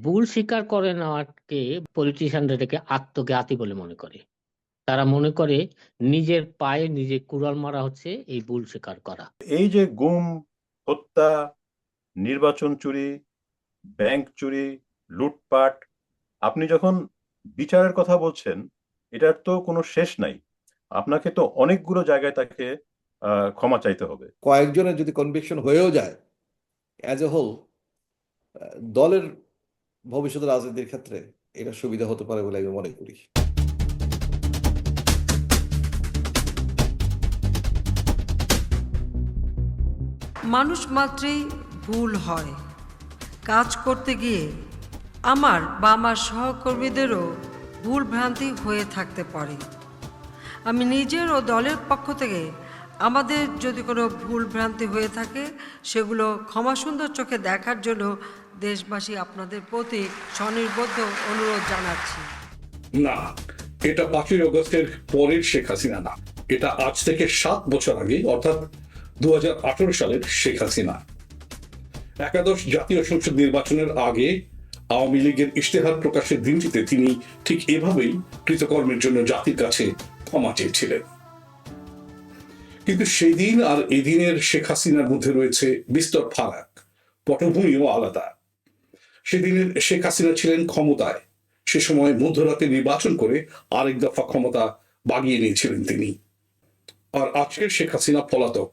ভুল স্বীকার করে নেওয়াকে পলিটিশিয়ানরা এটাকে আত্মঘাতী বলে মনে করে। তারা মনে করে নিজের পায়ে নিজে কুড়াল মারা হচ্ছে এই ভুল স্বীকার করা। এই যে গুম হত্যা নির্বাচন চুরি ব্যাংক চুরি লুটপাট আপনি যখন বিচারের কথা বলছেন এটার তো কোনো শেষ নাই। আপনাকে তো অনেকগুলো জায়গায় তাকে আহ, ক্ষমা চাইতে হবে। কয়েকজনের যদি কনভিকশন হয়েও যায় অ্যাজ এ হোল দলের ভবিষ্যৎ রাজনীতির ক্ষেত্রে এটা সুবিধা হতে পারে বলে আমি মনে করি। মানুষ মাত্রেই ভুল হয়। কাজ করতে গিয়ে আমার বা আমার সহকর্মীদেরও ভুল ভ্রান্তি হয়ে থাকতে পারে। আমি নিজের ও দলের পক্ষ থেকে আমাদের যদি কোনো ভুল ভ্রান্তি হয়ে থাকে, সেগুলো ক্ষমা সুন্দর চোখে দেখার জন্য দেশবাসী আপনাদের প্রতি স্বনির্বদ্ধ অনুরোধ জানাচ্ছি। না, এটা পাঁচই অগস্টের পরের শেখ হাসিনা না। এটা আজ থেকে সাত বছর আগে অর্থাৎ দুই হাজার আঠারো সালের শেখ হাসিনা। একাদশ জাতীয় সংসদ নির্বাচনের আগে আওয়ামী লীগের ইশতেহার প্রকাশের দিনটিতে তিনি ঠিক এভাবেই কৃতকর্মের জন্য জাতির কাছে ক্ষমা চেয়েছিলেন। কিন্তু সেই দিন আর এদিনের শেখ হাসিনার মধ্যে রয়েছে বিস্তর ফারাক। পটভূমিও আলাদা। সেদিনের শেখ হাসিনা ছিলেন ক্ষমতায়। সে সময় মধ্যরাতে নির্বাচন করে আরেক দফা ক্ষমতা বাগিয়ে নিয়েছিলেন তিনি। আর আজকের শেখ হাসিনা পলাতক।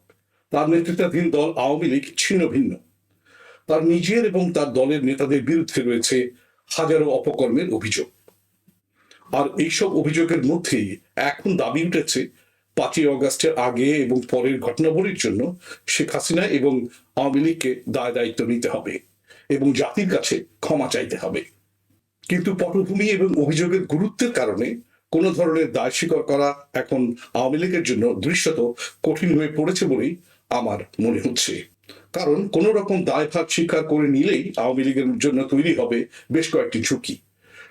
তার নেতৃত্বাধীন দল আওয়ামী লীগ ছিন্ন ভিন্ন। তার নিজের এবং তার দলের নেতাদের বিরুদ্ধে রয়েছে হাজারো অপকর্মের অভিযোগ। আর এইসব অভিযোগের মধ্যেই এখন দাবি উঠেছে পাঁচই অগাস্টের আগে এবং পরের ঘটনাবলীর জন্য শেখ হাসিনা এবং আওয়ামী লীগকে দায় দায়িত্ব নিতে হবে এবং জাতির কাছে ক্ষমা চাইতে হবে। কিন্তু পটভূমি এবং অভিযোগের গুরুত্বের কারণে কোনো ধরনের দায় স্বীকার করা এখন আওয়ামী লীগের জন্য দৃশ্যত কঠিন হয়ে পড়েছে বলেই আমার মনে হচ্ছে। কারণ কোন রকম দায়ভার স্বীকার করে নিলেই আওয়ামী লীগের জন্য তৈরি হবে বেশ কয়েকটি ঝুঁকি।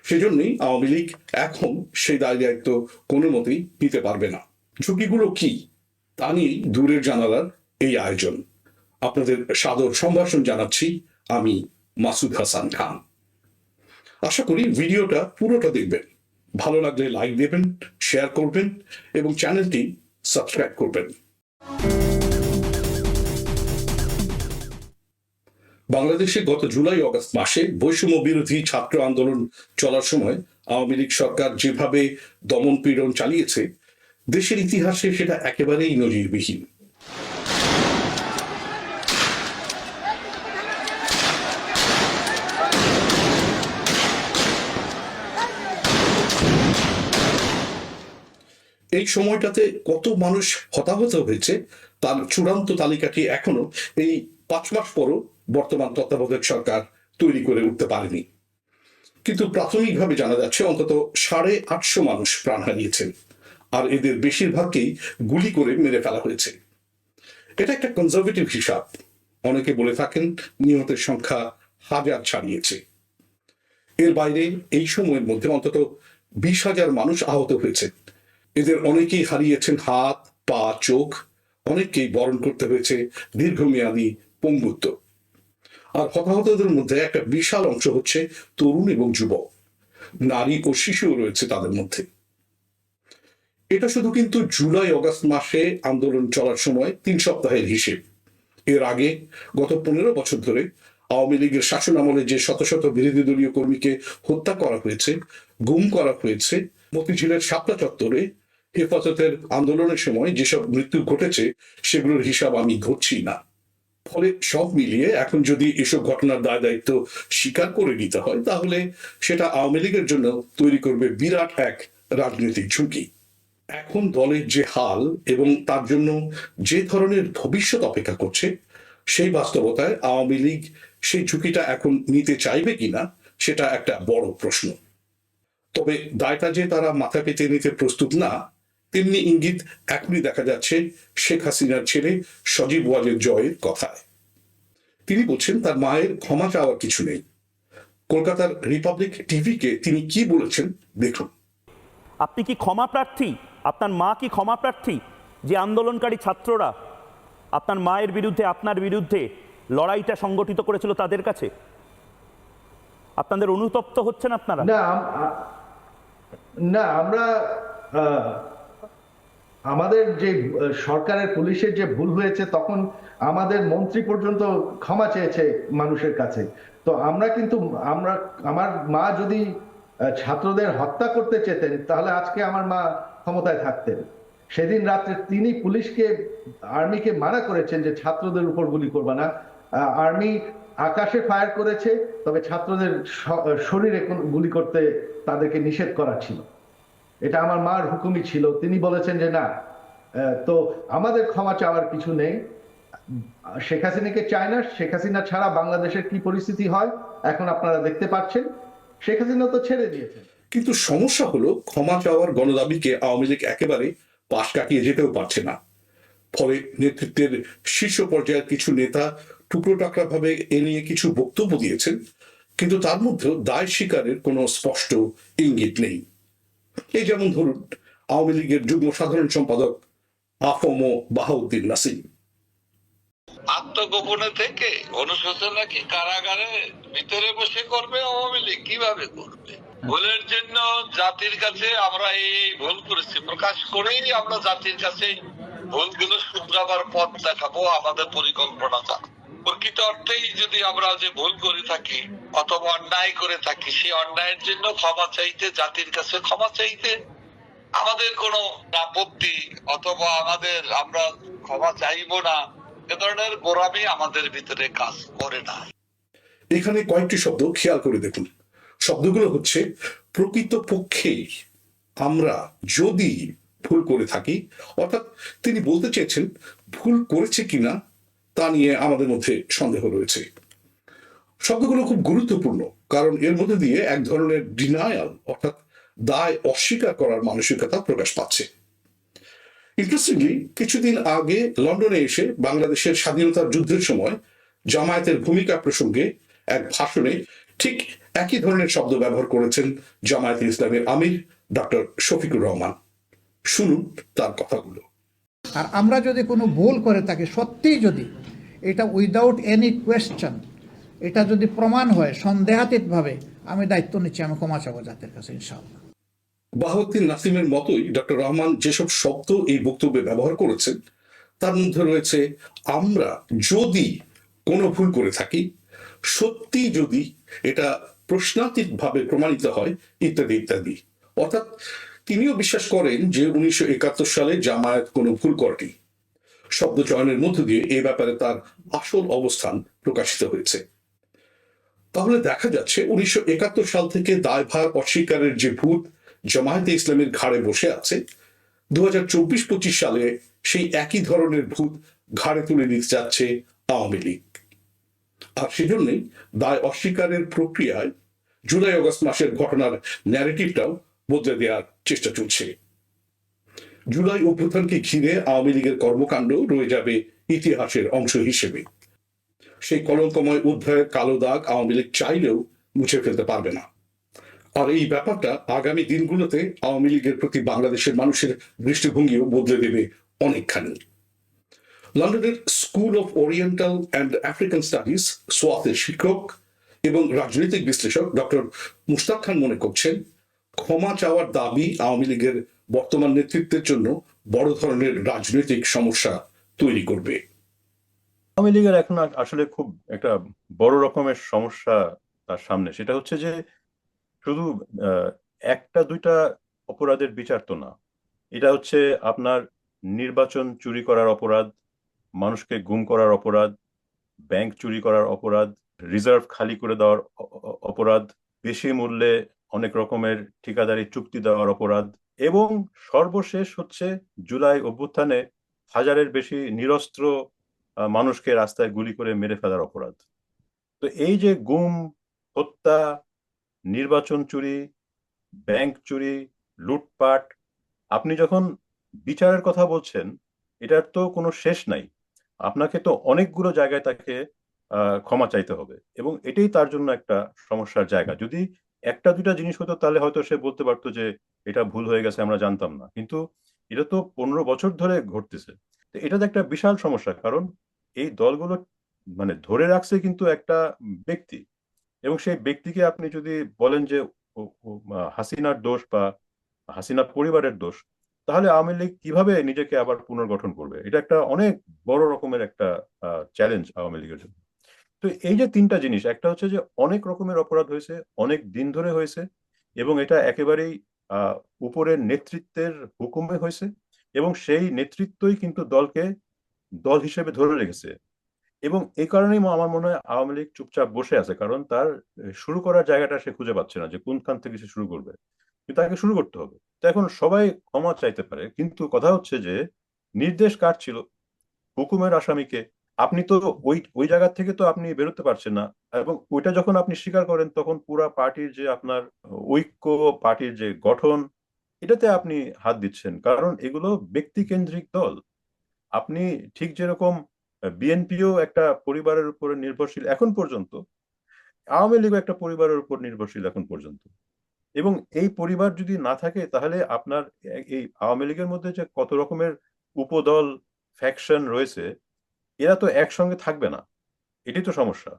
সেজন্যই আওয়ামী লীগ এখন সেই দায় দায়িত্ব কোনো মতেই নিতে পারবে না। ঝুঁকিগুলো কি? তা নিয়ে দূরের জানালার এই আয়োজন। আপনাদের সাদর সম্ভাষণ জানাচ্ছি আমি মাসুদ হাসান খান। আশা করি ভিডিওটা পুরোটা দেখবেন। ভালো লাগলে লাইক দেবেন, শেয়ার করবেন এবং চ্যানেলটি সাবস্ক্রাইব করবেন। বাংলাদেশে গত জুলাই, অগস্ট মাসে বৈষম্য বিরোধী ছাত্র আন্দোলন চলার সময় আওয়ামী লীগ সরকার যেভাবে দমন পীড়ন চালিয়েছে দেশের ইতিহাসে সেটা একেবারেই নজিরবিহীন। এই সময়টাতে কত মানুষ হতাহত হয়েছে তার চূড়ান্ত তালিকাটি এখনও এই পাঁচ মাস পরও বর্তমান তত্ত্বাবধায়ক সরকার তৈরি করে উঠতে পারেনি। কিন্তু প্রাথমিকভাবে জানা যাচ্ছে অন্তত সাড়ে আটশো মানুষ প্রাণ হারিয়েছেন। আর এদের বেশিরভাগকেই গুলি করে মেরে ফেলা হয়েছে। এটা একটা কনজারভেটিভ হিসাব। অনেকে বলে থাকেন নিহতের সংখ্যা হাজার ছাড়িয়েছে। এর বাইরে এই সময়ের মধ্যে অন্তত বিশ হাজার মানুষ আহত হয়েছে। এদের অনেকেই হারিয়েছেন হাত, পা, চোখ। অনেককেই বরণ করতে হয়েছে দীর্ঘমেয়াদী পঙ্গুত্ব। আর হতাহতদের মধ্যে একটা বিশাল অংশ হচ্ছে তরুণ এবং যুবক। নারী ও শিশুও রয়েছে তাদের মধ্যে। এটা শুধু কিন্তু জুলাই, অগাস্ট মাসে আন্দোলন চলার সময়, তিন সপ্তাহের হিসেব। এর আগে গত পনেরো বছর ধরে আওয়ামী লীগের শাসন আমলে যে শত শত বিরোধী দলীয় কর্মীকে হত্যা করা হয়েছে, গুম করা হয়েছে, মতিঝিলের শাপলা চত্বরে হেফাজতের আন্দোলনের সময় যেসব মৃত্যু ঘটেছে, সেগুলোর হিসাব আমি ধরছি না। ফলে সব মিলিয়ে এখন যদি এসব ঘটনার দায় দায়িত্ব স্বীকার করে নিতে হয়, তাহলে সেটা আওয়ামী লীগের জন্য তৈরি করবে বিরাট এক রাজনৈতিক ঝুঁকি। এখন দলের যে হাল এবং তার জন্য যে ধরনের ভবিষ্যৎ অপেক্ষা করছে, সেই বাস্তবতায় আওয়ামী লীগ সেই ঝুঁকিটা এখন নিতে চাইবে কিনা, সেটা একটা বড় প্রশ্ন। তবে দায়টা যে তারা মাথা পেতে নিতে প্রস্তুত না, তেমনি ইঙ্গিত এখনই দেখা যাচ্ছে শেখ হাসিনার ছেলে সজীব ওয়াজের জয়ের কথায়। তিনি বলছেন, তার মায়ের ক্ষমা চাওয়ার কিছু নেই। কলকাতার রিপাবলিক টিভিকে তিনি কি বলেছেন, দেখুন। আপনি কি ক্ষমা প্রার্থী? আপনার মা কি ক্ষমা প্রার্থী? যে আন্দোলনকারী ছাত্ররা আপনার মায়ের বিরুদ্ধে, আপনার বিরুদ্ধে লড়াইটা সংগঠিত করেছিল তাদের কাছে? আপনাদের অনুতপ্ত হচ্ছেন আপনারা? না না, আমরা আমাদের যে সরকারের পুলিশের যে ভুল হয়েছে, তখন আমাদের মন্ত্রী পর্যন্ত ক্ষমা চেয়েছে মানুষের কাছে। তো আমরা কিন্তু, আমরা, আমার মা যদি ছাত্রদের হত্যা করতে চেতেন, তাহলে আজকে আমার মা ক্ষমতায় থাকতেন। সেদিন রাত্রে তিনি পুলিশকে, আর্মিকে মানা করেছেন যে ছাত্রদের উপর গুলি করবে না। আর্মি আকাশে ফায়ার করেছে, তবে ছাত্রদের শরীরে গুলি করতে তাদেরকে নিষেধ করা ছিল। এটা আমার মার হুকুমই ছিল। তিনি বলেছেন যে না তো আমাদের ক্ষমা চাওয়ার কিছু নেই। শেখ হাসিনাকে চায় না। শেখ হাসিনা ছাড়া বাংলাদেশের কি পরিস্থিতি হয়? এখন আপনারা দেখতে পাচ্ছেন। শেখ হাসিনা তো ছেড়ে দিয়েছেন। কিন্তু সমস্যা হলো ক্ষমা চাওয়ার গণদাবিকে আওয়ামী লীগ একেবারে পাশ কাটিয়ে যেতেও পারছে না। ফলে নেতৃত্বের শীর্ষ পর্যায়ের কিছু নেতা টুকরো টাকরা ভাবে এ নিয়ে কিছু বক্তব্য দিয়েছেন, কিন্তু তার মধ্যেও দায় স্বীকারের কোনো স্পষ্ট ইঙ্গিত নেই। এই যেমন ধরুন, আওয়ামী লীগের যুগ্ম সাধারণ সম্পাদক আফম বাহাউদ্দিন নাসিম। আত্মগোপনে থেকে অনুশোচনা কি কারাগারে ভিতরে বসে করবে আওয়ামী লীগ? কীভাবে করবে? ভুলের জন্য জাতির কাছে আমরা এই ভুল করেছি। প্রকাশ করেই আমরা জাতির কাছে ভুলগুলো শুধরাবার পথ দেখাবো, আমাদের পরিকল্পনাটা। প্রকৃত অর্থেই যদি আমরা যে ভুল করে থাকি অথবা অন্যায় করে থাকি, সেই অন্যায়ের জন্য ক্ষমা চাইতে, জাতির কাছে ক্ষমা চাইতে আমাদের কোনো আপত্তি অথবা আমাদের আমরা ক্ষমা চাইব না, এ ধরনের গোড়ামি আমাদের ভিতরে কাজ করে না। এখানে কয়েকটি শব্দ খেয়াল করে দেখুন। শব্দগুলো হচ্ছে প্রকৃত পক্ষেই আমরা যদি ভুল করে থাকি, অর্থাৎ তিনি বলতে চেয়েছেন, ভুল করেছে কিনা তা নিয়ে আমাদের মধ্যে সন্দেহ রয়েছে। শব্দগুলো খুব গুরুত্বপূর্ণ, কারণ এর মধ্যে দিয়ে এক ধরনের ডিনায়াল অর্থাৎ দায় অস্বীকার করার মানসিকতা প্রকাশ পাচ্ছে। ইন্টারেস্টিংলি কিছুদিন আগে লন্ডনে এসে বাংলাদেশের স্বাধীনতার যুদ্ধের সময় জামায়াতের ভূমিকা প্রসঙ্গে এক ভাষণে ঠিক একই ধরনের শব্দ ব্যবহার করেছেন জামায়াতে ইসলামের আমির ডক্টর শফিকুর রহমান। শুনুন তার কথাগুলো। আর আমরা যদি কোনো ভুল করে থাকি সত্যিই যদি এটা উইদাউট এনি কোয়েশ্চেন এটা যদি প্রমাণ হয় সন্দেহাতীতভাবে আমি দায়িত্ব নিচ্ছি আমি ক্ষমা চাবো জাতির কাছে ইনশাআল্লাহ। বাহাউদ্দিন নাসিমের মতোই ডক্টর রহমান যেসব শব্দ এই বক্তব্যে ব্যবহার করেছেন তার মধ্যে রয়েছে আমরা যদি কোনো ভুল করে থাকি সত্যি যদি এটা প্রশ্নাতীত ভাবে প্রমাণিত হয়, ইত্যাদি ইত্যাদি। অর্থাৎ তিনিও বিশ্বাস করেন যে উনিশশো একাত্তর সালে জামায়াত কোনো ভুল করেনি। শব্দ চয়নের মধ্য দিয়ে এ ব্যাপারে তার আসল অবস্থান প্রকাশিত হয়েছে। তাহলে দেখা যাচ্ছে উনিশশো একাত্তর সাল থেকে দায়ভার অস্বীকারের যে ভূত জামায়াতে ইসলামের ঘাড়ে বসে আছে দু হাজার চব্বিশ পঁচিশ সালে সেই একই ধরনের ভূত ঘাড়ে তুলে নিতে যাচ্ছে আওয়ামী লীগ। আর সেজন্যই দায় অস্বীকারের প্রক্রিয়ায় জুলাই আগস্ট মাসের ঘটনার ন্যারেটিভটাও বদলে দেওয়ার চেষ্টা চলছে। জুলাই অভ্যুত্থানকে ঘিরে আওয়ামী লীগের কর্মকাণ্ড রয়ে যাবে ইতিহাসের অংশ হিসেবে। সেই কলঙ্কময় অধ্যায়ের কালো দাগ আওয়ামী লীগ চাইলেও মুছে ফেলতে পারবে না। আর এই ব্যাপারটা আগামী দিনগুলোতে আওয়ামী লীগের প্রতি বাংলাদেশের মানুষের দৃষ্টিভঙ্গিও বদলে দেবে অনেকখানি। লন্ডনের school of oriental and African studies সোয়াতের শিক্ষক এবং রাজনৈতিক বিশ্লেষক ডক্টর মুস্তাক খান মনে করছেন, ক্ষমা চাওয়ার দাবি আওয়ামী লীগের বর্তমান নেতৃত্বের জন্য বড় ধরনের রাজনৈতিক সমস্যা তৈরি করবে। আওয়ামী লীগের এখন আসলে খুব একটা বড় রকমের সমস্যা তার সামনে। সেটা হচ্ছে যে শুধু একটা, দুইটা অপরাধের বিচার তো না। এটা হচ্ছে আপনার নির্বাচন চুরি করার অপরাধ মানুষকে গুম করার অপরাধ ব্যাংক চুরি করার অপরাধ রিজার্ভ খালি করে দেওয়ার অপরাধ, বেশি মূল্যে অনেক রকমের ঠিকাদারি চুক্তি দেওয়ার অপরাধ এবং সর্বশেষ হচ্ছে জুলাই অভ্যুত্থানে হাজারের বেশি নিরস্ত্র মানুষকে রাস্তায় গুলি করে মেরে ফেলার অপরাধ। তো এই যে গুম, হত্যা, নির্বাচন চুরি ব্যাংক চুরি, লুটপাট, আপনি যখন বিচারের কথা বলছেন, এটার তো কোনো শেষ নাই। আপনাকে তো অনেকগুলো জায়গায় তাকে ক্ষমা চাইতে হবে। এবং এটাই তার জন্য একটা সমস্যার জায়গা। যদি একটা দুটা জিনিস হতো, তাহলে হয়তো সে বলতে পারতো যে, এটা ভুল হয়ে গেছে, আমরা জানতাম না। কিন্তু এটা তো পনেরো বছর ধরে ঘটতেছে। তো এটা তো একটা বিশাল সমস্যা। কারণ এই দলগুলো মানে ধরে রাখছে কিন্তু একটা ব্যক্তি। এবং সেই ব্যক্তিকে আপনি যদি বলেন যে হাসিনার দোষ বা হাসিনার পরিবারের দোষ তাহলে আওয়ামী লীগ কীভাবে নিজেকে আবার পুনর্গঠন করবে? এটা একটা অনেক বড় রকমের একটা চ্যালেঞ্জ আওয়ামী লীগের জন্য। তো এই যে তিনটা জিনিস, একটা হচ্ছে যে অনেক রকমের অপরাধ হয়েছে, অনেক দিন ধরে হয়েছে এবং এটা একেবারেই উপরের নেতৃত্বের হুকুমে হয়েছে এবং সেই নেতৃত্বই কিন্তু দলকে দল হিসেবে ধরে রেখেছে। এবং এই কারণেই আমার মনে হয় আওয়ামী লীগ চুপচাপ বসে আছে, কারণ তার শুরু করার জায়গাটা সে খুঁজে পাচ্ছে না যে কোনখান থেকে সে শুরু করবে। তাকে শুরু করতে হবে। তো এখন সবাই ক্ষমা চাইতে পারে, কিন্তু কথা হচ্ছে যে, নির্দেশ কার ছিল? হুকুমের আসামিকে। আপনি তো ওই ওই জায়গা থেকে তো আপনি বেরোতে পারছেন না, এবং ওইটা যখন আপনি স্বীকার করেন, তখন পুরা পার্টির যে আপনার ঐক্য, পার্টির যে গঠন, এটাতে আপনি হাত দিচ্ছেন, কারণ এগুলো ব্যক্তিকেন্দ্রিক দল। আপনি ঠিক যেরকম বিএনপিও একটা পরিবারের উপরে নির্ভরশীল এখন পর্যন্ত, আওয়ামী লীগও একটা পরিবারের উপর নির্ভরশীল এখন পর্যন্ত। এবং এই পরিবার যদি না থাকে, তাহলে আপনার এই আওয়ামী লীগের মধ্যে যে কত রকমের উপদল ফ্যাকশন রয়েছে, এরা তো একসঙ্গে থাকবে না। এটি তো সমস্যা।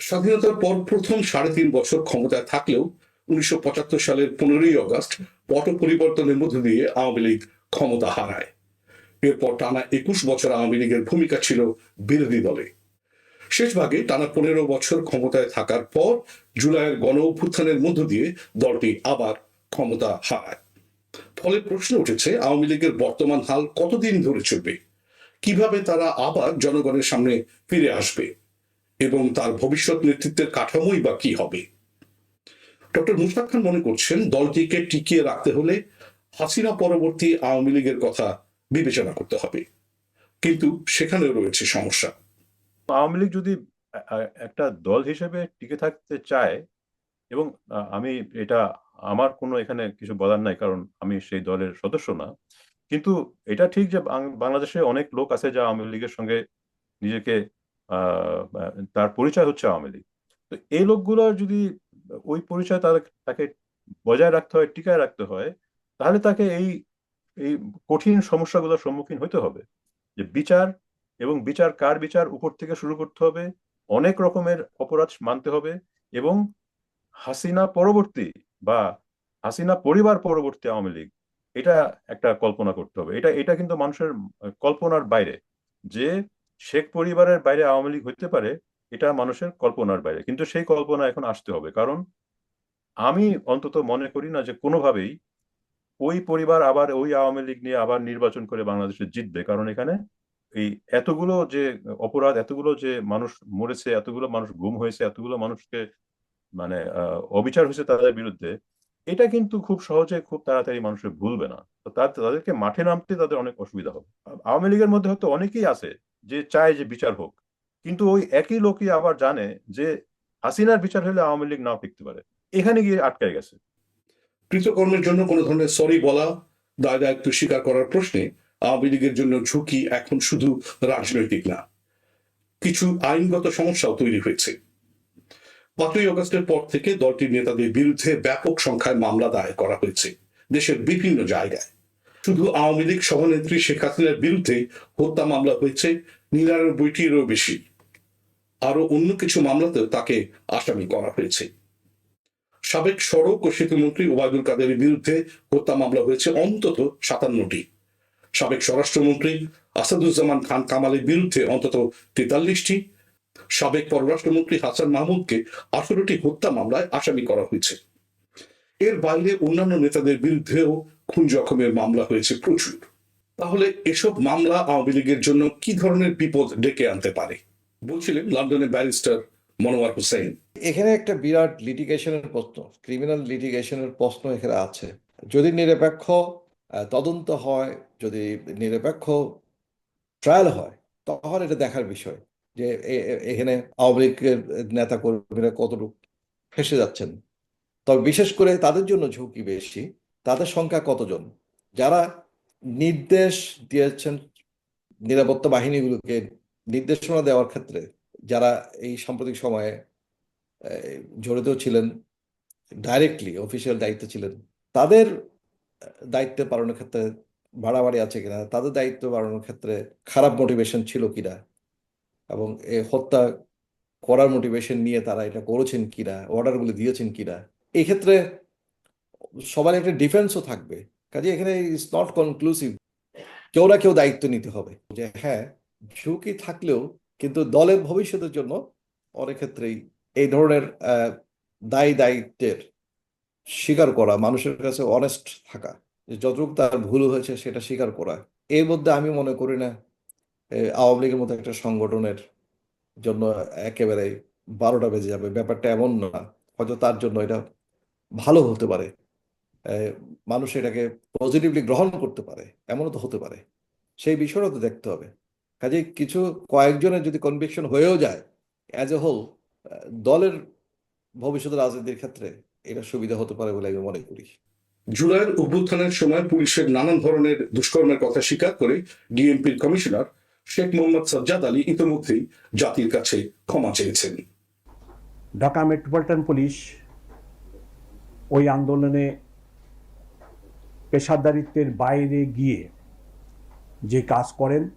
স্বাধীনতার পর প্রথম সাড়ে তিন বছর ক্ষমতায় থাকলেও উনিশশো পঁচাত্তর সালের পনেরোই অগস্ট পট পরিবর্তনের মধ্য দিয়ে আওয়ামী লীগ ক্ষমতা হারায়। এরপর টানা একুশ বছর আওয়ামী লীগের ভূমিকা ছিল বিরোধী দলে। শেষ ভাগে টানা পনেরো বছর ক্ষমতায় থাকার পর জুলাইয়ের গণ অভ্যুত্থানের মধ্য দিয়ে দলটি আবার ক্ষমতা হারায়। ফলে প্রশ্ন উঠেছে, আওয়ামী লীগের বর্তমান হাল কতদিন ধরে চলবে? কীভাবে তারা আবার জনগণের সামনে ফিরে আসবে? এবং তার ভবিষ্যৎ নেতৃত্বের কাঠামোই বা কি হবে? ডক্টর মুশতাক খান মনে করছেন, দলটিকে টিকিয়ে রাখতে হলে হাসিনা পরবর্তী আওয়ামী লীগের কথা বিবেচনা করতে হবে। কিন্তু সেখানেও রয়েছে সমস্যা। আওয়ামী লীগ যদি একটা দল হিসেবে টিকে থাকতে চায়, এবং আমি এটা আমার কোনো এখানে কিছু বলার নাই, কারণ আমি সেই দলের সদস্য না, কিন্তু এটা ঠিক যে বাংলাদেশে অনেক লোক আছে যা আওয়ামী লীগের সঙ্গে নিজেকে তার পরিচয় হচ্ছে আওয়ামী লীগ। তো এই লোকগুলো যদি ওই পরিচয় তার, তাকে বজায় রাখতে হয়, টিকায় রাখতে হয়, তাহলে তাকে এই এই কঠিন সমস্যাগুলোর সম্মুখীন হতে হবে। যে বিচার এবং বিচার কার বিচার উপর থেকে শুরু করতে হবে, অনেক রকমের অপরাধ মানতে হবে এবং হাসিনা পরবর্তী বা হাসিনা পরিবার পরবর্তী আওয়ামী লীগ, এটা একটা কল্পনা করতে হবে। এটা এটা কিন্তু মানুষের কল্পনার বাইরে। যে শেখ পরিবারের বাইরে আওয়ামী লীগ হইতে পারে, এটা মানুষের কল্পনার বাইরে। কিন্তু সেই কল্পনা এখন আসতে হবে। কারণ আমি অন্তত মনে করি না যে কোনোভাবেই ওই পরিবার আবার ওই আওয়ামী লীগ নিয়ে আবার নির্বাচন করে বাংলাদেশে জিতবে। কারণ এখানে এই এতগুলো যে অপরাধ, এতগুলো যে মানুষ মরেছে, এতগুলো মানুষ গুম হয়েছে, এতগুলো মানুষকে মানে অবিচার হয়েছে তাদের বিরুদ্ধে, এটা কিন্তু খুব সহজে খুব তাড়াতাড়ি মানুষের ভুলবে না। তো তাদেরকে মাঠে নামতে তাদের অনেক অসুবিধা হবে। আওয়ামী লীগের মধ্যে হয়তো অনেকেই আছে যে চায় যে বিচার হোক, কিন্তু ওই একই লোকই আবার জানে যে হাসিনার বিচার হলে আওয়ামী লীগ নাও টিকতে পারে। এখানে গিয়ে আটকায় গেছে। কৃতকর্মের জন্য কোনো ধরনের সরি বলা দায় দায়িত্ব স্বীকার করার প্রশ্নে আওয়ামী লীগের জন্য ঝুঁকি এখন শুধু রাজনৈতিক না। কিছু আইনগত সমস্যাও তৈরি হয়েছে। পাঁচই অগস্টের পর থেকে দলটির নেতাদের বিরুদ্ধে ব্যাপক সংখ্যায় মামলা দায়ের করা হয়েছে দেশের বিভিন্ন জায়গায়। শুধু আওয়ামী লীগ সভানেত্রী শেখ হাসিনার বিরুদ্ধে হত্যা মামলা হয়েছে, নিরানব্বইটিরও বেশি। আরও অন্য কিছু মামলাতেও তাকে আসামি করা হয়েছে। সাবেক সড়ক ও সেতুমন্ত্রী ওবায়দুল কাদেরের বিরুদ্ধে হত্যা মামলা হয়েছে অন্তত সাতান্নটি। সাবেক স্বরাষ্ট্রমন্ত্রী আসাদুজ্জামান খান কামালের বিরুদ্ধে অন্তত তেতাল্লিশটি, সাবেক পররাষ্ট্রমন্ত্রী হাসান মাহমুদকে আঠারোটি হত্যা মামলায় আসামি করা হয়েছে। এর বাইরে অন্যান্য নেতাদের বিরুদ্ধেও খুন জখমের মামলা হয়েছে প্রচুর। তাহলে এসব মামলা আওয়ামী লীগের জন্য কি ধরনের বিপদ ডেকে আনতে পারে? বলছিলেন লন্ডনের ব্যারিস্টার মনোয়ার হোসেন। এখানে একটা বিরাট লিটিগেশনের প্রশ্ন ক্রিমিনাল লিটিগেশনের প্রশ্ন এখানে আছে। যদি নিরপেক্ষ তদন্ত হয়, যদি নিরপেক্ষ ট্রায়াল হয়, তখন এটা দেখার বিষয় যে এখানে আওয়ামী লীগের নেতা কর্মীরা কতটুকু ফেসে যাচ্ছেন। তবে বিশেষ করে তাদের জন্য ঝুঁকি বেশি, তাদের সংখ্যা কতজন? যারা নির্দেশ দিয়েছেন নিরাপত্তা বাহিনীগুলোকে নির্দেশনা দেওয়ার ক্ষেত্রে, যারা এই সাম্প্রতিক সময়ে জড়িত ছিলেন ডাইরেক্টলি অফিসিয়াল দায়িত্বে ছিলেন, তাদের দায়িত্ব পালনের ক্ষেত্রে বাড়াবাড়ি আছে কিনা, তাদের দায়িত্ব বাড়ানোর ক্ষেত্রে খারাপ মোটিভেশন ছিল কিনা, এবং এ হত্যা করার মোটিভেশন নিয়ে তারা এটা করেছেন কিনা অর্ডারগুলো দিয়েছেন কিনা, এই ক্ষেত্রে সবার একটা ডিফেন্সও থাকবে। কাজে এখানে ইটস নট কনক্লুসিভ কেউ না কেউ দায়িত্ব নিতে হবে যে হ্যাঁ ঝুঁকি থাকলেও কিন্তু দলের ভবিষ্যতের জন্য অনেক ক্ষেত্রেই এই ধরনের দায়ী দায়িত্বের স্বীকার করা, মানুষের কাছে অনেস্ট থাকা যতটুকু তার ভুল হয়েছে সেটা স্বীকার করা। এর মধ্যে আমি মনে করি না আওয়ামী লীগের মতো একটা সংগঠনের জন্য একেবারে বারোটা বেজে যাবে। ব্যাপারটা এমন না, হয়তো তার জন্য এটা ভালো হতে পারে। মানুষ এটাকে পজিটিভলি গ্রহণ করতে পারে, এমনও তো হতে পারে। সেই বিষয়টা তো দেখতে হবে। কাজে কিছু কয়েকজনের যদি কনভিকশন হয়েও যায় অ্যাজ এ হোল দলের ভবিষ্যৎ রাজনীতির ক্ষেত্রে এটা সুবিধা হতে পারে বলে আমি মনে করি। জুলাইয়ের অভ্যুত্থানের সময় পুলিশের নানান ধরনের দুষ্কর্মের কথা স্বীকার করে ডিএমপির কমিশনার শেখ মোহাম্মদ সাজ্জাদ আলী ইতিমধ্যেই জাতির কাছে ক্ষমা চেয়েছেন। ঢাকা মেট্রোপলিটন পুলিশ ওই আন্দোলনে পেশাদারিত্বের বাইরে গিয়ে যে কাজ করেন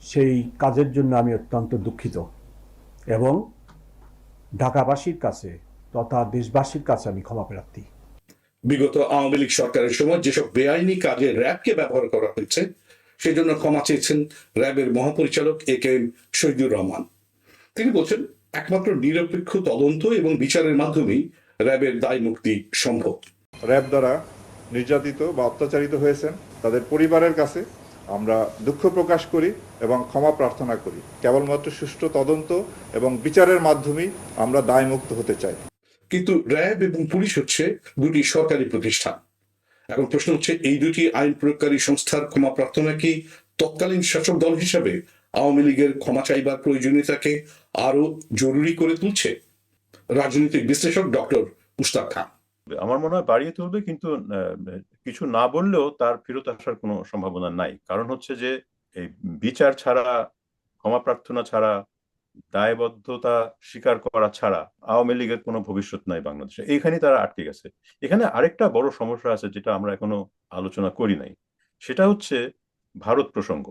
সেই কাজের জন্য আমি অত্যন্ত দুঃখিত। এবং ঢাকাবাসীর কাছে তথা দেশবাসীর কাছে আমি ক্ষমা প্রার্থী। বিগত আওয়ামী লীগ সরকারের সময় যেসব বেআইনি কাজে র্যাবকে ব্যবহার করা হয়েছে সেজন্য ক্ষমা চেয়েছেন র্যাবের মহাপরিচালক A K M Shahidur Rahman. তিনি বলছেন একমাত্র নিরপেক্ষ তদন্ত এবং বিচারের মাধ্যমেই র্যাবের দায় মুক্তি সম্ভব। র্যাব দ্বারা নির্যাতিত বা অত্যাচারিত হয়েছেন তাদের পরিবারের কাছে আমরা দুঃখ প্রকাশ করি এবং ক্ষমা প্রার্থনা করি। কেবলমাত্র সুষ্ঠু তদন্ত এবং বিচারের মাধ্যমেই আমরা দায়মুক্ত হতে চাই। কিন্তু র্যাব এবং পুলিশ হচ্ছে দুটি সরকারি প্রতিষ্ঠান। এখন প্রশ্ন হচ্ছে, এই দুটি আইন প্রয়োগকারী সংস্থার ক্ষমা প্রার্থনা কি তৎকালীন শাসক দল হিসাবে আওয়ামী লীগের ক্ষমা চাইবার প্রয়োজনীয়তাকে আরও জরুরি করে তুলছে? রাজনৈতিক বিশ্লেষক ডক্টর মুস্তাক খান। আমার মনে হয় বাড়িয়ে তুলবে, কিন্তু কিছু না বললেও তার ফেরত আসার কোনো সম্ভাবনা নাই। কারণ হচ্ছে যে, এই বিচার ছাড়া, ক্ষমা প্রার্থনা ছাড়া দায়বদ্ধতা স্বীকার করা ছাড়া আওয়ামী লীগের কোনো ভবিষ্যৎ নাই বাংলাদেশে। এইখানেই তারা আটকে গেছে। এখানে আরেকটা বড় সমস্যা আছে যেটা আমরা এখনও আলোচনা করি নাই। সেটা হচ্ছে ভারত প্রসঙ্গ।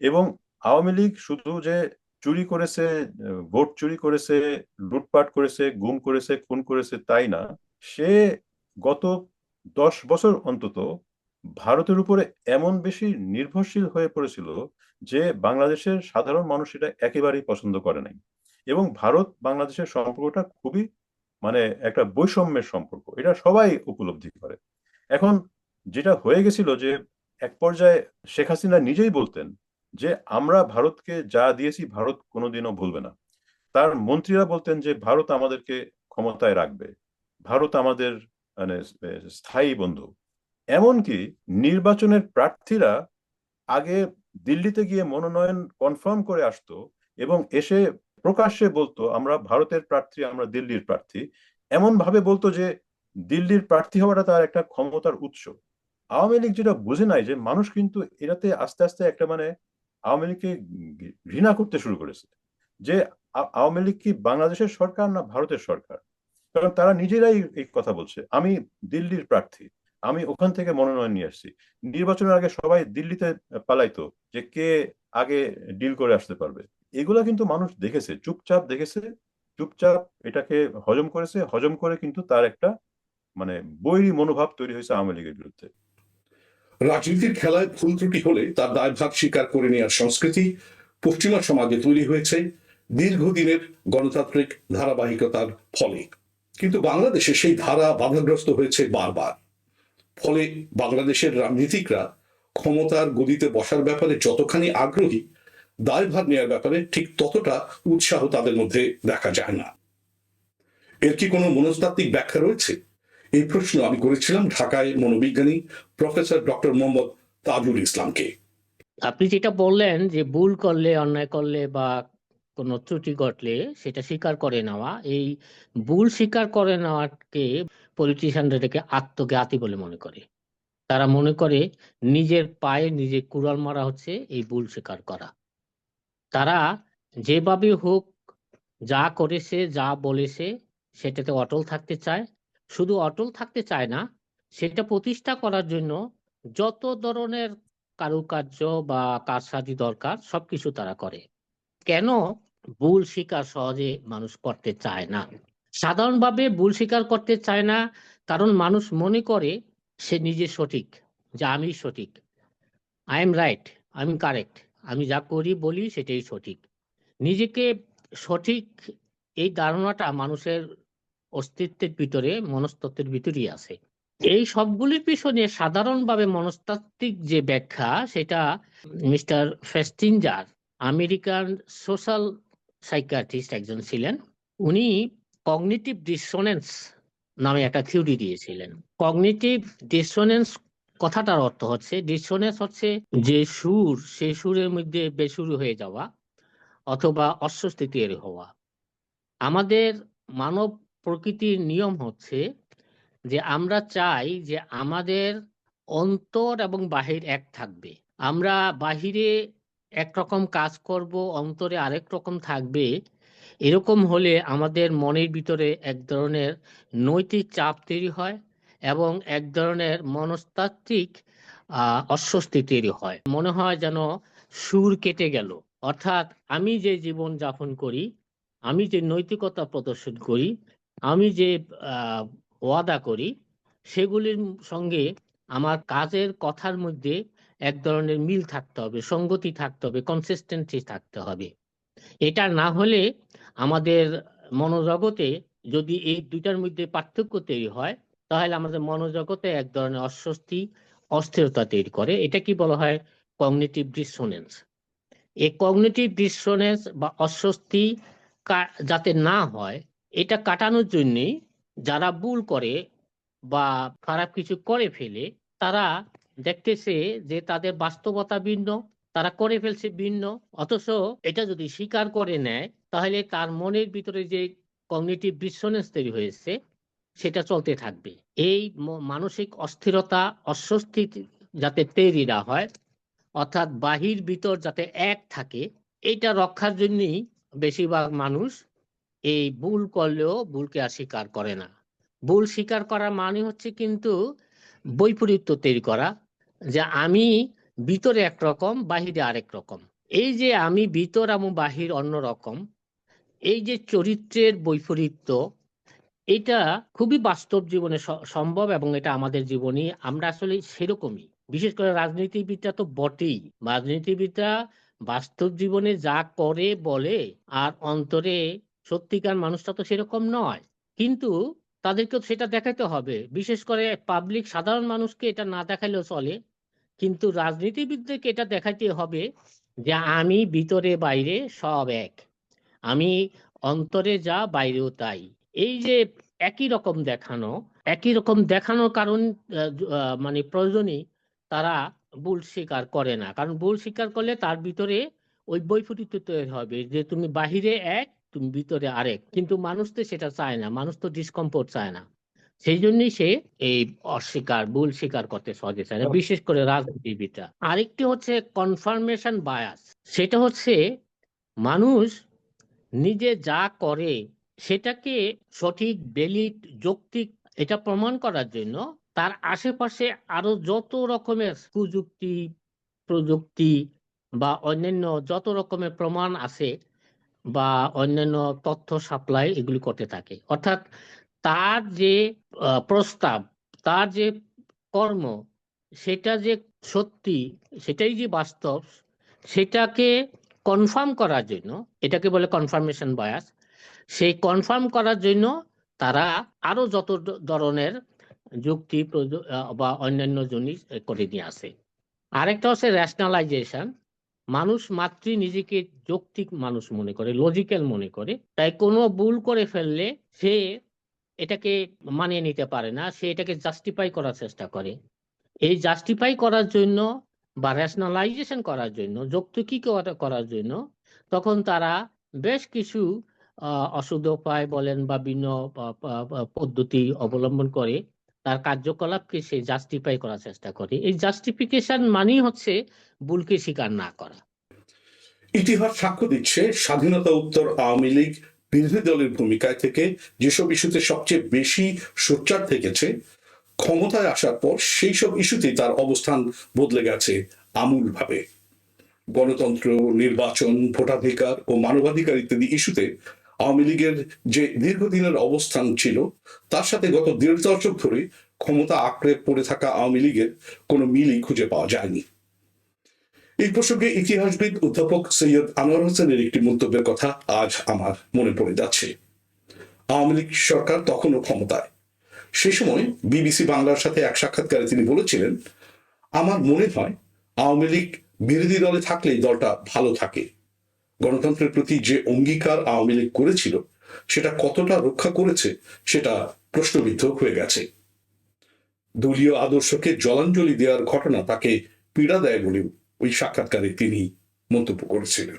এবং আওয়ামী লীগ শুধু যে চুরি করেছে, ভোট চুরি করেছে, লুটপাট করেছে, গুম করেছে, খুন করেছে তাই না, সে গত দশ বছর অন্তত ভারতের উপরে এমন বেশি নির্ভরশীল হয়ে পড়েছিল যে বাংলাদেশের সাধারণ মানুষ এটা একেবারেই পছন্দ করে নাই। এবং ভারত, বাংলাদেশের সম্পর্কটা খুবই মানে একটা বৈষম্যের সম্পর্ক, এটা সবাই উপলব্ধি করে। এখন যেটা হয়ে গেছিল যে এক পর্যায়ে শেখ হাসিনা নিজেই বলতেন যে, আমরা ভারতকে যা দিয়েছি ভারত কোনোদিনও ভুলবে না। তার মন্ত্রীরা বলতেন যে, ভারত আমাদেরকে ক্ষমতায় রাখবে। ভারত আমাদের মানে স্থায়ী বন্ধু। এমনকি নির্বাচনের প্রার্থীরা আগে দিল্লিতে গিয়ে মনোনয়ন কনফার্ম করে আসতো এবং এসে প্রকাশ্যে বলতো, আমরা ভারতের প্রার্থী, আমরা দিল্লির প্রার্থী। এমন ভাবে বলতো যে দিল্লির প্রার্থী হওয়াটা তার একটা ক্ষমতার উৎস। আওয়ামী লীগ যেটা বুঝে নাই যে মানুষ কিন্তু এটাতে আস্তে আস্তে একটা মানে আওয়ামী লীগকে ঘৃণা করতে শুরু করেছে। যে আওয়ামী লীগ কি বাংলাদেশের সরকার না ভারতের সরকার? কারণ তারা নিজেরাই এই কথা বলছে, আমি দিল্লির প্রার্থী। আমি ওখান থেকে মনোনয়ন নিয়ে আসছি। নির্বাচনের আগে সবাই দিল্লিতে পালাইতো যে কে আগে ডিল করে আসতে পারবে। এগুলা কিন্তু মানুষ দেখেছে, চুপচাপ দেখেছে, চুপচাপ এটাকে হজম করেছে, হজম করে কিন্তু তার একটা মানে বৈরী মনোভাব তৈরি হয়েছে আওয়ামী লীগের বিরুদ্ধে। রাজনীতির খেলায় ভুল ত্রুটি হলে তার দায়ভার স্বীকার করে নেওয়ার সংস্কৃতি পশ্চিমা সমাজে তৈরি হয়েছে দীর্ঘদিনের গণতান্ত্রিক ধারাবাহিকতার ফলে। কিন্তু বাংলাদেশে সেই ধারা বাধাগ্রস্ত হয়েছে বারবার। ফলে বাংলাদেশের রাজনীতিকরা ক্ষমতার গদিতে বসার ব্যাপারে যতখানি আগ্রহী, দায়ভার নেওয়ার ব্যাপারে ঠিক ততটা উৎসাহ তাদের মধ্যে দেখা যায় না। এর কি কোনো মনস্তাত্ত্বিক ব্যাখ্যা রয়েছে? এই প্রশ্ন আমি করেছিলাম ঢাকায় মনোবিজ্ঞানী প্রফেসর ডক্টর মোহাম্মদ তাজুল ইসলামকে। আপনি যেটা বললেন যে ভুল করলে, অন্যায় করলে বা কোনো ত্রুটি ঘটলে সেটা স্বীকার করে নেওয়া, এই ভুল স্বীকার করে নেওয়াকে পলিটিশিয়ানরা এটাকে আত্মঘাতী বলে মনে করে। তারা মনে করে নিজের পায়ে নিজে কুড়াল মারা হচ্ছে, এই ভুল স্বীকার করা। তারা যেভাবে হোক যা করেছে, যা বলেছে, সেটাতে অটল থাকতে চায়। শুধু অটল থাকতে চায় না, সেটা প্রতিষ্ঠা করার জন্য যত ধরনের কারুকার্য বা কারসাজি দরকার, সবকিছু তারা করে। কেন ভুল স্বীকার সহজে মানুষ করতে চায় না? সাধারণভাবে ভুল স্বীকার করতে চায় না, কারণ মানুষ মনে করে সে নিজে সঠিক, যে আমি সঠিক। I am right I am correct আমি যা করি, বলি, সেটাই সঠিক। নিজেকে সঠিক এই ধারণাটা মানুষের অস্তিত্বের ভিতরে, মনস্তত্ত্বের ভিতরেই আছে। এই সবগুলির পিছনে সাধারণভাবে মনস্তাত্ত্বিক যে ব্যাখ্যা, সেটা mister Festinger, American social psychiatrist একজন ছিলেন। উনি কগনিটিভ ডিসোনেন্স নামে একটা থিওরি দিয়েছিলেন। কগনিটিভ ডিসোনেন্স কথাটার অর্থ হচ্ছে ডিসোনেন্স হচ্ছে যে সুর সেই সুরের মধ্যে বেসুর হয়ে যাওয়া অথবা অস্বস্তি তৈরি হওয়া। আমাদের মানব প্রকৃতির নিয়ম হচ্ছে যে আমরা চাই যে আমাদের অন্তর এবং বাহির এক থাকবে। আমরা বাহিরে একরকম কাজ করব, অন্তরে আরেক রকম থাকবে এরকম হলে আমাদের মনের ভিতরে এক ধরনের নৈতিক চাপ তৈরি হয় এবং এক ধরনের মনস্তাত্ত্বিক অস্বস্তি তৈরি হয়। মনে হয় যেন সুর কেটে গেল। অর্থাৎ আমি যে জীবন যাপন করি, আমি যে নৈতিকতা প্রদর্শন করি, আমি যে ওয়াদা করি, সেগুলির সঙ্গে আমার কাজের কথার মধ্যে এক ধরনের মিল থাকতে হবে, সঙ্গতি থাকতে হবে কনসিস্টেন্সি থাকতে হবে। এটা না হলে আমাদের মনোজগতে যদি এই দুইটার মধ্যে পার্থক্য তৈরি হয়, তাহলে আমাদের মনোজগতে এক ধরনের অস্বস্তি, অস্থিরতা তৈরি করে। এটা কি বলা হয়? কগনিটিভ ডিসোনেন্স এই কগনিটিভ ডিসোনেন্স বা অস্বস্তি যাতে না হয়, এটা কাটানোর জন্যই যারা ভুল করে বা খারাপ কিছু করে ফেলে, তারা দেখতেছে যে তাদের বাস্তবতা ভিন্ন তারা করে ফেলছে ভিন্ন। অথচ এটা যদি স্বীকার করে নেয়, তাহলে তার মনের ভিতরে যে কগনিটিভ ডিসোনেন্স তৈরি হয়েছে, সেটা চলতে থাকবে। এই মানসিক অস্থিরতা, অস্বস্তি যাতে তৈরি না হয়, অর্থাৎ বাহির ভিতর যাতে এক থাকে, এটা রক্ষার জন্যই বেশিরভাগ মানুষ এই ভুল করলেও ভুলকে আর স্বীকার করে না। ভুল স্বীকার করা মানে হচ্ছে কিন্তু বৈপরীত্য তৈরি করা, যে আমি ভিতরে একরকম বাহিরে আরেক রকম। এই যে আমি ভিতর এবং বাহির অন্য রকম, এই যে চরিত্রের বৈপরীত্য, এটা খুবই বাস্তব জীবনে সম্ভব এবং এটা আমাদের জীবনে আমরা আসলে সেরকমই। বিশেষ করে রাজনীতিবিদরা তো বটেই। রাজনীতিবিদরা বাস্তব জীবনে যা করে, বলে, আর অন্তরে সত্যিকার মানুষটা তো সেরকম নয়। কিন্তু তাদেরকে সেটা দেখাতে হবে। বিশেষ করে পাবলিক সাধারণ মানুষকে এটা না দেখাইলেও চলে। কিন্তু রাজনীতিবিদদেরকে এটা দেখাইতে হবে যে আমি ভিতরে বাইরে সব এক। আমি অন্তরে যা, বাইরেও তাই। এই যে একই রকম দেখানো, একই রকম দেখানোর কারণ মানে প্রয়োজনই তারা ভুল স্বীকার করে না। কারণ ভুল স্বীকার করলে তার ভিতরে ওই বৈপরীত্য তৈরি হবে যে তুমি বাহিরে এক, তুমি ভিতরে আরেক। কিন্তু মানুষ তো সেটা চায় না, মানুষ তো ডিসকমফোর্ট চায় না। সেই জন্যই সে এই অস্বীকার ভুল স্বীকার করতে সহজে চায় না বিশেষ করে রাজনীতিবিদরা। আরেকটি হচ্ছে কনফার্মেশন বায়াস সেটা হচ্ছে মানুষ নিজে যা করে সেটাকে সঠিক ভ্যালিড যৌক্তিক এটা প্রমাণ করার জন্য তার আশেপাশে আরও যত রকমের প্রযুক্তি প্রযুক্তি বা অন্যান্য যত রকমের প্রমাণ আছে বা অন্যান্য তথ্য সাপ্লাই এগুলি করতে থাকে। অর্থাৎ তার যে প্রস্তাব, তার যে কর্ম, সেটা যে সত্যি, সেটাই যে বাস্তব, সেটাকে কনফার্ম করার জন্য, এটাকে বলে কনফার্মেশন বায়াস সেই কনফার্ম করার জন্য তারা আরও যত ধরনের যুক্তি বা অন্যান্য জিনিস করে নিয়ে আসে। আরেকটা হচ্ছে রেশনালাইজেশন মানুষ মাতৃ নিজেকে যৌক্তিক মানুষ মনে করে লজিক্যাল মনে করে, তাই কোনো ভুল করে ফেললে সে এটাকে মানিয়ে নিতে পারে না, সে এটাকে জাস্টিফাই করার চেষ্টা করে। এই জাস্টিফাই করার জন্য বা রেশনালাইজেশন করার জন্য যৌক্তিক করার জন্য তখন তারা বেশ কিছু অশুদ্ধ উপায় বলেন বা ভিন্ন পদ্ধতি অবলম্বন করে তার কার্যকলাপকে সে জাস্টিফাই করার চেষ্টা করে। এই জাস্টিফিকেশন মানেই হচ্ছে ভুলকে স্বীকার না করা। ইতিহাস সাক্ষ্য দিচ্ছে স্বাধীনতা উত্তর আওয়ামী লীগ বিরোধী দলের ভূমিকায় থেকে যেসব ইস্যুতে সবচেয়ে বেশি সোচ্চার থেকেছে, ক্ষমতায় আসার পর সেই সব ইস্যুতেই তার অবস্থান বদলে গেছে আমূলভাবে। গণতন্ত্র, নির্বাচন, ভোটাধিকার ও মানবাধিকার ইত্যাদি ইস্যুতে আওয়ামী লীগের যে দীর্ঘদিনের অবস্থান ছিল, তার সাথে গত দেড় দশক ধরে ক্ষমতা আঁকড়ে পড়ে থাকা আওয়ামী লীগের কোনো মিলই খুঁজে পাওয়া যায়নি। এই প্রসঙ্গে ইতিহাসবিদ অধ্যাপক সৈয়দ আনোয়ার হোসেনের একটি মন্তব্যের কথা আজ আমার মনে পড়ে যাচ্ছে। আওয়ামী লীগ সরকার তখনও ক্ষমতায়। সে সময় বিবিসি বাংলার সাথে এক সাক্ষাৎকারে তিনি বলেছিলেন, আমার মনে হয় আওয়ামী লীগ বিরোধী দলে থাকলেই দলটা ভালো থাকে। গণতন্ত্রের প্রতি যে অঙ্গীকার আওয়ামী লীগ করেছিল, সেটা কতটা রক্ষা করেছে, সেটা প্রশ্নবিদ্ধ হয়ে গেছে। দলীয় আদর্শকে জলাঞ্জলি দেওয়ার ঘটনা তাকে পীড়া দেয় বলেও ওই সাক্ষাৎকারে তিনি মন্তব্য করেছিলেন।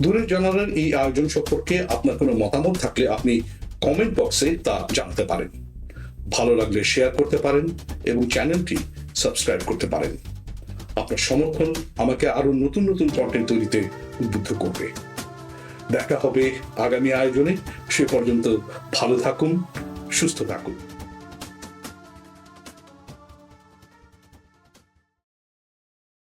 দূরের জানালেন, এই আয়োজন সম্পর্কে আপনার কোনো মতামত থাকলে আপনি কমেন্ট বক্সে তা জানাতে পারেন। ভালো লাগলে শেয়ার করতে পারেন এবং চ্যানেলটি সাবস্ক্রাইব করতে পারেন। আপনার সমর্থন আমাকে আরও নতুন নতুন কন্টেন্ট তৈরিতে উদ্বুদ্ধ করবে। দেখা হবে আগামী আয়োজনে। সে পর্যন্ত ভালো থাকুন, সুস্থ থাকুন।